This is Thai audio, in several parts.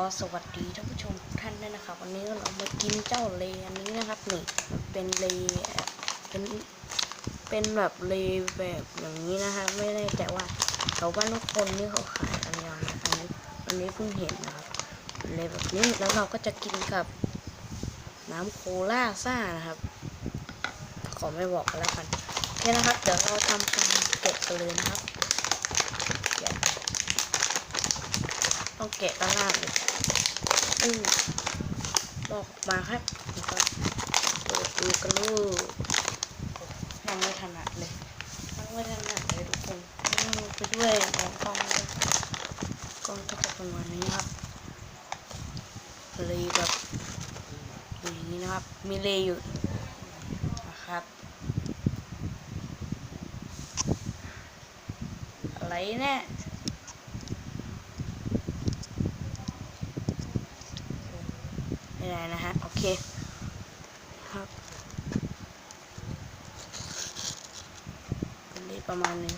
อสวัสดีท่านผู้ชมทุกท่านด้วยนะครับ วันนี้เรามากินเจ้าเลอันนี้นะครับนี่เป็นเลเป็นเป็นแบบเลแบบอย่างนี้นะฮะไม่แน่ใจว่าแถวบ้านทุกคนนี่เขาขายกันยังนะอันนี้อันนี้เพิ่งเห็นนะครับเลแบบนี้แล้วเราก็จะกินกับน้ำโคลาซ่านะครับ ขอไม่บอกกันแล้วกันโอเคนะครับ เดี๋ยวเราทำการแกะกันเลยนะครับแกะ ต้องแกะด้านล่างเลยอือบอกมาครับนะครับเปิดดูกันเลยนั่งไม่ถนัดเลยนั่งไม่ถนัดเลยทุกคนนั่งไปด้วยมองกล้องด้วยกล้องก็จะประมาณนี้ครับเลยแบบอย่างนี้นะครับ มีเลอยู่นะครับ อะไรเนี่ย ไม่ได้นะฮะ โอเค ครับเป็นเลประมาณนึง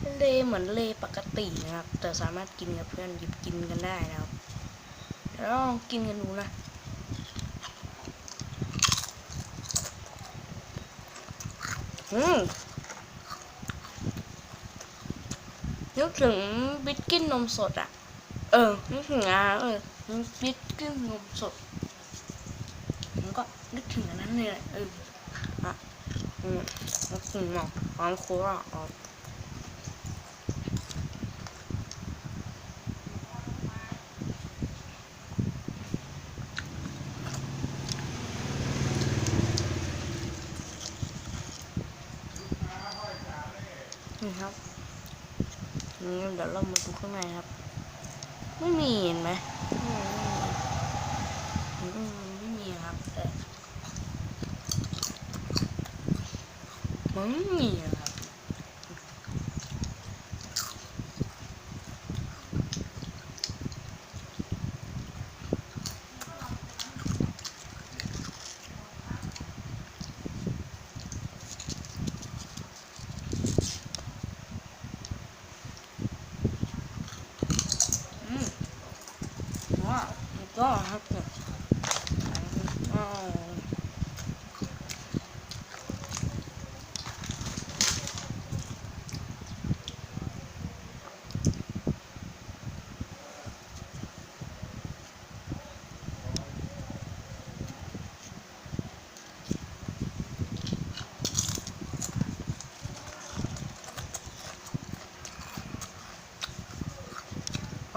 เป็นเลเหมือนเลปกตินะครับ แต่สามารถกินกับเพื่อนหยิบกินกันได้นะครับเดี๋ยวเราลองกินกันดูนะอืมนึกถึงบิสกินนมสดอะ เออนึกถึงอะเออ บิสกินนมสดมันก็นึกถึงอันนั้นเลยเอออะอืมนึกถึงหมอกหอมโคราอะนี่ครับนี่เดี๋ยวเรามาดูข้างในครับ ไม่มีเห็นไหม 等你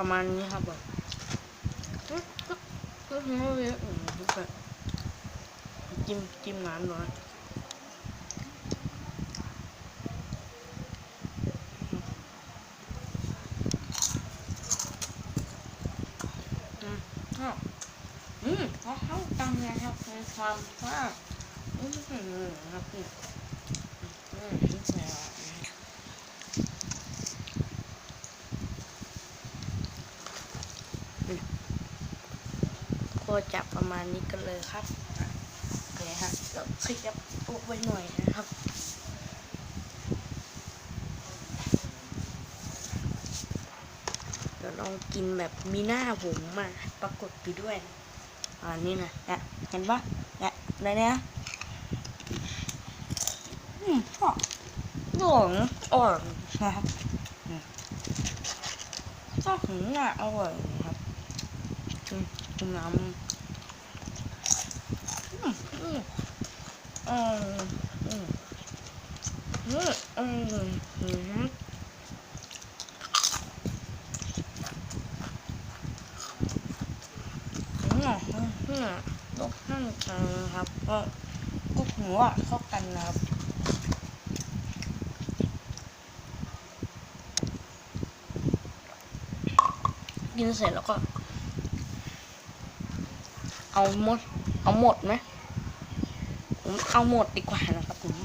ประมาณนี้ครับผมก็ก็ก็ไม่เยอะอืมก็จิ้มจิ้มน้ำหน่อยอืมอ้าวอืมเขาเข้ากันนะครับในความว่าอืมครับเนี่ยอืมใส่ละนะครับ ก็จะประมาณนี้กันเลยครับอะโอเคฮะเดี๋ยวขยับตัวไว้หน่อยนะครับเดี๋ยวลองกินแบบมีหน้าผมมาปรากฏไปด้วยอ่านี่นะเนี่ยเห็นปะเนี่ยอะไรเนี่ยอืมอะหลงอ่อยนะครับอืมก็ถึงอะอร่อย น้ำอืมอืมอืมอืมอืมยกห้างกันะครับก็ก็หัวเข้ากันนะครับกินเสร็จแล้วก็ เอาหมด เอาหมดไหมผมเอาหมดดีกว่านะครับผม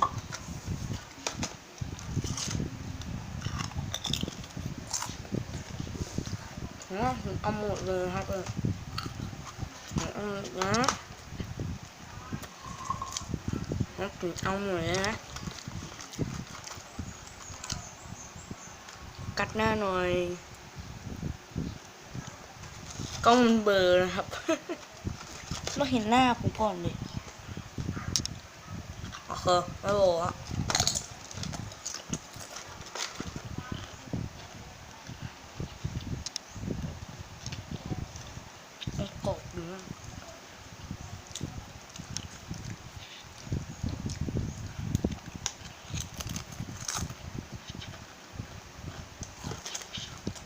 ผมว่าผมเอาหมดเลยครับเออผมเอาหมดนะผมเอาหมดเลยนะกัดหน้าหน่อยกล้องมันเบอร์นะครับ ไม่เห็นหน้าผมก่อนเลยโอเคไม่บอกอะกบเนี่ย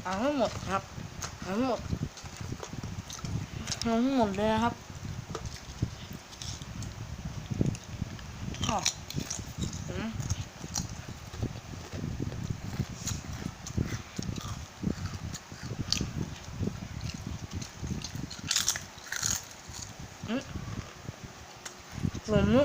เอาให้หมดครับเอาให้หมดเอาให้หมดเลยนะครับอ๋ออืมอืม ผมนี่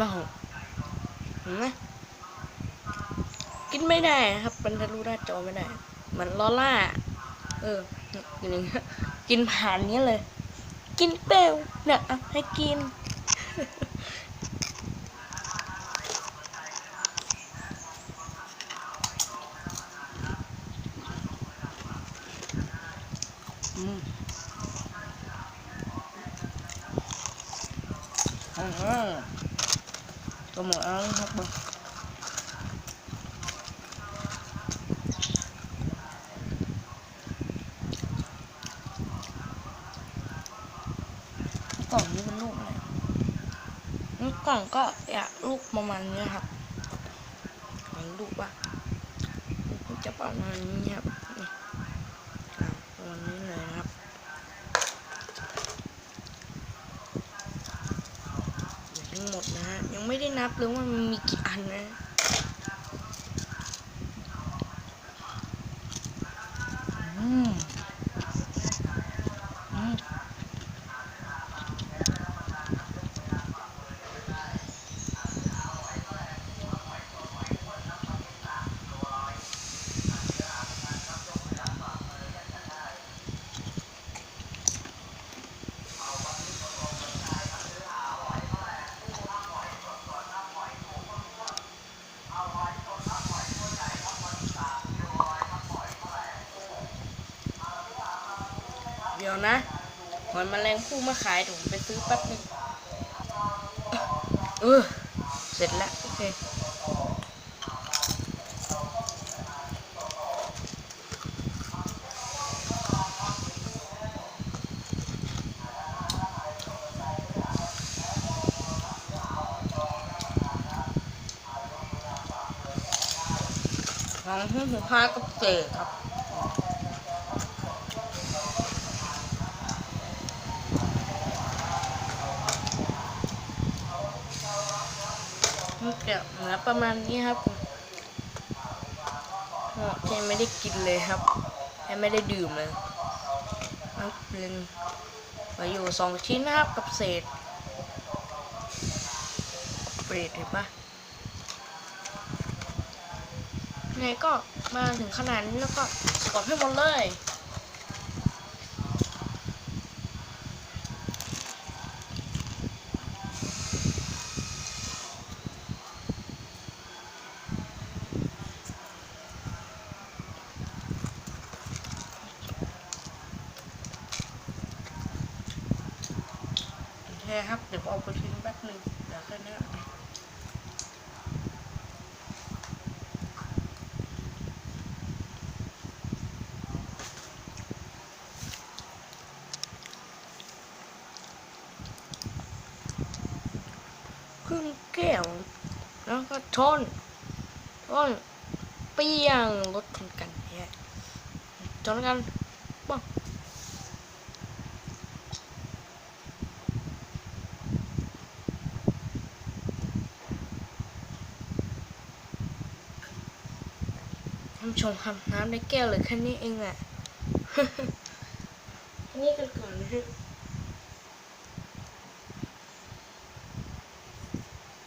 มันโอเคกินบ้างเห็นไหมกินไม่ได้นะครับมันทะลุหน้าจอไม่ได้ มันลอล่า เออกินอย่างนี้กินผ่านนี้เลย กินเปลวเนี่ยอะให้กิน อืมอ่า ก็หมดแล้วนะครับบงกล่องนี้เป็นลูกอะไรนี่กล่องก็อยากลูกประมาณนี้ครับเห็นลูกปะจะประมาณนี้ครับประมาณนี้เลยนะครับ ทั้งหมดนะฮะ ยังไม่ได้นับเลยว่ามันมีกี่อันนะอืม หอยแมลงภู่มาขายเดี๋ยวผมไปซื้อแป๊บนึงเออเสร็จแล้ว โอเคของหุ้นหูพากับเจครับ มันเกี่ยวเหลือประมาณนี้ครับโอเคไม่ได้กินเลยครับแค่ไม่ได้ดื่มเลยน้ำเปลนเหลืออยู่สองชิ้นนะครับกับเศษเปรตเห็นปะไงก็มาถึงขนาดนี้แล้วก็กดให้หมดเลย ครับ เดี๋ยวเอาไปทิ้งแป๊บนึงเดี๋ยวแค่นี้ครึ่งแก้วแล้วก็ชนชนเปียงรถชนกันเนี่ยชนกันานผู้ชมครับน้ำในแก้วเหลือแค่นี้เองแหละ นี่กันก่อนนะฮะ